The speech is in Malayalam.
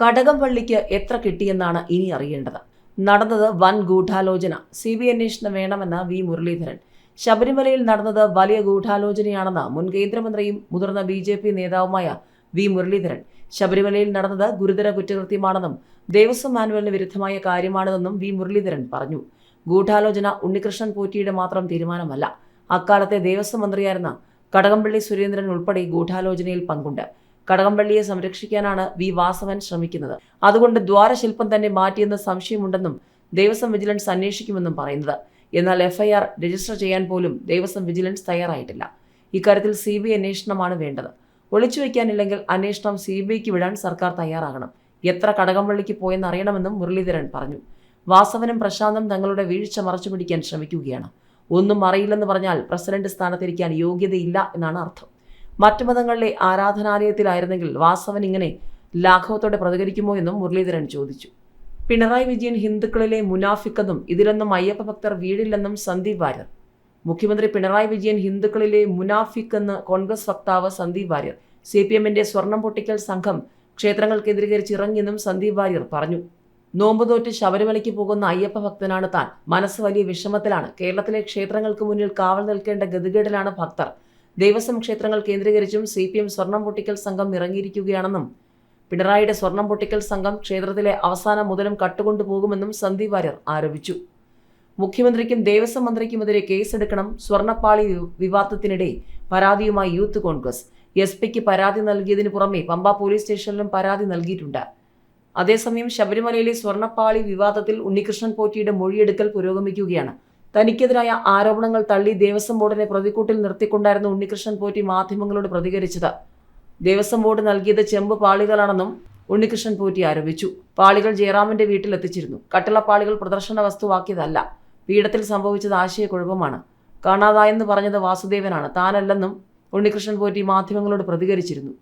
കടകംപള്ളിക്ക് എത്ര കിട്ടിയെന്നാണ് ഇനി അറിയേണ്ടത്? നടന്നത് വൻ ഗൂഢാലോചന. സി ബി അന്വേഷണം വേണമെന്ന് വി മുരളീധരൻ. ശബരിമലയിൽ നടന്നത് വലിയ ഗൂഢാലോചനയാണെന്ന് മുൻ കേന്ദ്രമന്ത്രിയും മുതിർന്ന ബി ജെ പി നേതാവുമായ വി മുരളീധരൻ. ശബരിമലയിൽ നടന്നത് ഗുരുതര കുറ്റകൃത്യമാണെന്നും ദേവസ്വം മാനുവലിന് വിരുദ്ധമായ കാര്യമാണെന്നും വി മുരളീധരൻ പറഞ്ഞു. ഗൂഢാലോചന ഉണ്ണികൃഷ്ണൻ പോറ്റിയുടെ മാത്രം തീരുമാനമല്ല. അക്കാലത്തെ ദേവസ്വം മന്ത്രിയായിരുന്ന കടകംപള്ളി സുരേന്ദ്രൻ ഉൾപ്പെടെ ഗൂഢാലോചനയിൽ പങ്കുണ്ട്. കടകംപള്ളിയെ സംരക്ഷിക്കാനാണ് വി വാസവൻ ശ്രമിക്കുന്നത്. അതുകൊണ്ട് ദ്വാരശില്പം തന്നെ മാറ്റിയെന്ന് സംശയമുണ്ടെന്നും ദേവസ്വം വിജിലൻസ് അന്വേഷിക്കുമെന്നും പറയുന്നത്. എന്നാൽ എഫ്ഐആർ രജിസ്റ്റർ ചെയ്യാൻ പോലും ദേവസ്വം വിജിലൻസ് തയ്യാറായിട്ടില്ല. ഇക്കാര്യത്തിൽ സി ബി അന്വേഷണമാണ് വേണ്ടത്. ഒളിച്ചുവെക്കാനില്ലെങ്കിൽ അന്വേഷണം സി ബി ഐക്ക് വിടാൻ സർക്കാർ തയ്യാറാകണം. എത്ര കടകംപള്ളിക്ക് പോയെന്ന് അറിയണമെന്നും മുരളീധരൻ പറഞ്ഞു. വാസവനും പ്രശാന്തും തങ്ങളുടെ വീഴ്ച മറച്ചുപിടിക്കാൻ ശ്രമിക്കുകയാണ്. ഒന്നും അറിയില്ലെന്ന് പറഞ്ഞാൽ പ്രസിഡന്റ് സ്ഥാനത്തിരിക്കാൻ യോഗ്യതയില്ല എന്നാണ് അർത്ഥം. മറ്റു മതങ്ങളിലെ ആരാധനാലയത്തിലായിരുന്നെങ്കിൽ വാസവൻ ഇങ്ങനെ ലാഘവത്തോടെ പ്രതികരിക്കുമോ എന്നും മുരളീധരൻ ചോദിച്ചു. പിണറായി വിജയൻ ഹിന്ദുക്കളിലെ മുനാഫിക്കെന്നും ഇതിലൊന്നും അയ്യപ്പ ഭക്തർ വീടില്ലെന്നും സന്ദീപ് വാര്യർ. മുഖ്യമന്ത്രി പിണറായി വിജയൻ ഹിന്ദുക്കളിലെ മുനാഫിക് എന്ന് കോൺഗ്രസ് വക്താവ് സന്ദീപ് വാര്യർ. സി പി എമ്മിന്റെ സ്വർണം പൊട്ടിക്കൽ സംഘം ക്ഷേത്രങ്ങൾ കേന്ദ്രീകരിച്ച് ഇറങ്ങിയെന്നും സന്ദീപ് വാര്യർ പറഞ്ഞു. നോമ്പ് തോറ്റ് ശബരിമലയ്ക്ക് പോകുന്ന അയ്യപ്പ ഭക്തനാണ് താൻ. മനസ്സ് വലിയ വിഷമത്തിലാണ്. കേരളത്തിലെ ക്ഷേത്രങ്ങൾക്ക് മുന്നിൽ കാവൽ നിൽക്കേണ്ട ഗതികേടിലാണ് ഭക്തർ. ദേവസ്വം ക്ഷേത്രങ്ങൾ കേന്ദ്രീകരിച്ചും സി പി എം സ്വർണം പൊട്ടിക്കൽ സംഘം ഇറങ്ങിയിരിക്കുകയാണെന്നും പിണറായിയുടെ സ്വർണം പൊട്ടിക്കൽ സംഘം ക്ഷേത്രത്തിലെ അവസാന മുതലും കട്ടുകൊണ്ടുപോകുമെന്നും സന്ദീപ് വാര്യർ ആരോപിച്ചു. മുഖ്യമന്ത്രിക്കും ദേവസ്വം മന്ത്രിക്കുമെതിരെ കേസെടുക്കണം സ്വർണപ്പാളി വിവാദത്തിനിടെ പരാതിയുമായി യൂത്ത് കോൺഗ്രസ്. എസ് പിക്ക് പരാതി നൽകിയതിനു പുറമെ പമ്പ പോലീസ് സ്റ്റേഷനിലും പരാതി നൽകിയിട്ടുണ്ട്. അതേസമയം ശബരിമലയിലെ സ്വർണപ്പാളി വിവാദത്തിൽ ഉണ്ണികൃഷ്ണൻ പോറ്റിയുടെ മൊഴിയെടുക്കൽ പുരോഗമിക്കുകയാണ്. തനിക്കെതിരായ ആരോപണങ്ങൾ തള്ളി ദേവസ്വം ബോർഡിനെ പ്രതിക്കൂട്ടിൽ നിർത്തിക്കൊണ്ടായിരുന്നു ഉണ്ണികൃഷ്ണൻ പോറ്റി മാധ്യമങ്ങളോട് പ്രതികരിച്ചത്. ദേവസ്വം ബോർഡ് നൽകിയത് ചെമ്പ് പാളികളാണെന്നും ഉണ്ണികൃഷ്ണൻ പോറ്റി ആരോപിച്ചു. പാളികൾ ജയറാമിന്റെ വീട്ടിലെത്തിച്ചിരുന്നു. കട്ടിളപ്പാളികൾ പ്രദർശന വസ്തുവാക്കിയതല്ല. പീഠത്തിൽ സംഭവിച്ചത് ആശയക്കുഴപ്പമാണ്. കാണാതായെന്ന് പറഞ്ഞത് വാസുദേവനാണ്. താനല്ലെന്നും ഉണ്ണികൃഷ്ണൻ പോറ്റി മാധ്യമങ്ങളോട് പ്രതികരിച്ചിരുന്നു.